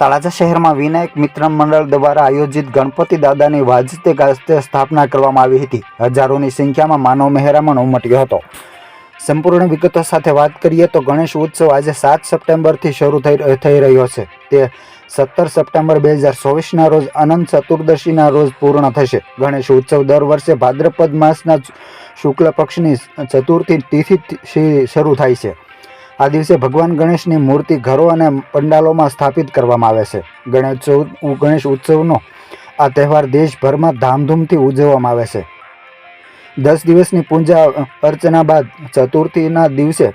તળાજા શહેરમાં વિનાયક મિત્ર મંડળ દ્વારા આયોજિત ગણપતિ દાદાની વાજતે ગાજતે સ્થાપના કરવામાં આવી હતી. હજારોની સંખ્યામાં માનવ મહેરામણ ઉમટ્યો હતો. સંપૂર્ણ વિગતો સાથે વાત કરીએ તો ગણેશ ઉત્સવ આજે સાત સપ્ટેમ્બરથી શરૂ થઈ થઈ રહ્યો છે. તે સત્તર સપ્ટેમ્બર બે હજાર ચોવીસના રોજ અનંત ચતુર્દશીના રોજ પૂર્ણ થશે. ગણેશ ઉત્સવ દર વર્ષે ભાદ્રપદ માસના શુક્લ પક્ષની ચતુર્થી તિથિ શરૂ થાય છે. આ દિવસે ભગવાન ગણેશની મૂર્તિ ઘરો અને પંડાલોમાં સ્થાપિત કરવામાં આવે છે. ગણેશોત્સવ ગણેશ ઉત્સવનો આ તહેવાર દેશભરમાં ધામધૂમથી ઉજવવામાં આવે છે. દસ દિવસની પૂજા અર્ચના બાદ ચતુર્થીના દિવસે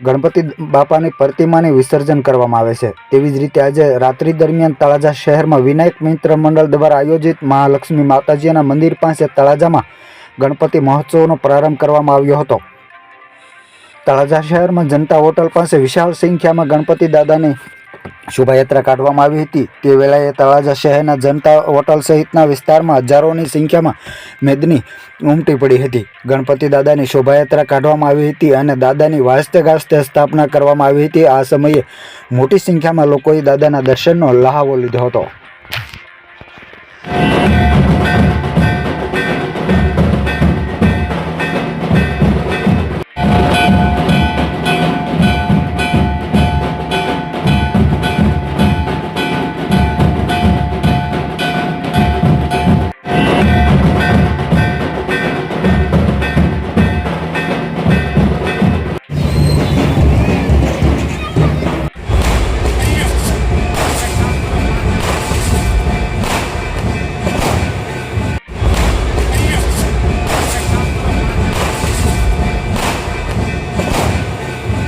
ગણપતિ બાપાની પ્રતિમાની વિસર્જન કરવામાં આવે છે. તેવી જ રીતે આજે રાત્રિ દરમિયાન તળાજા શહેરમાં વિનાયક મિત્ર મંડળ દ્વારા આયોજિત મહાલક્ષ્મી માતાજીના મંદિર પાસે તળાજામાં ગણપતિ મહોત્સવનો પ્રારંભ કરવામાં આવ્યો હતો. તળાજા શહેરમાં જનતા હોટલ પાસે વિશાળ સંખ્યામાં ગણપતિ દાદાની શોભાયાત્રા કાઢવામાં આવી હતી. તે વેળાએ તળાજા શહેરના જનતા હોટલ સહિતના વિસ્તારમાં હજારોની સંખ્યામાં મેદની ઉમટી પડી હતી. ગણપતિ દાદાની શોભાયાત્રા કાઢવામાં આવી હતી અને દાદાની વાસ્તે ગાસ્તે સ્થાપના કરવામાં આવી હતી. આ સમયે મોટી સંખ્યામાં લોકોએ દાદાના દર્શનનો લહાવો લીધો હતો.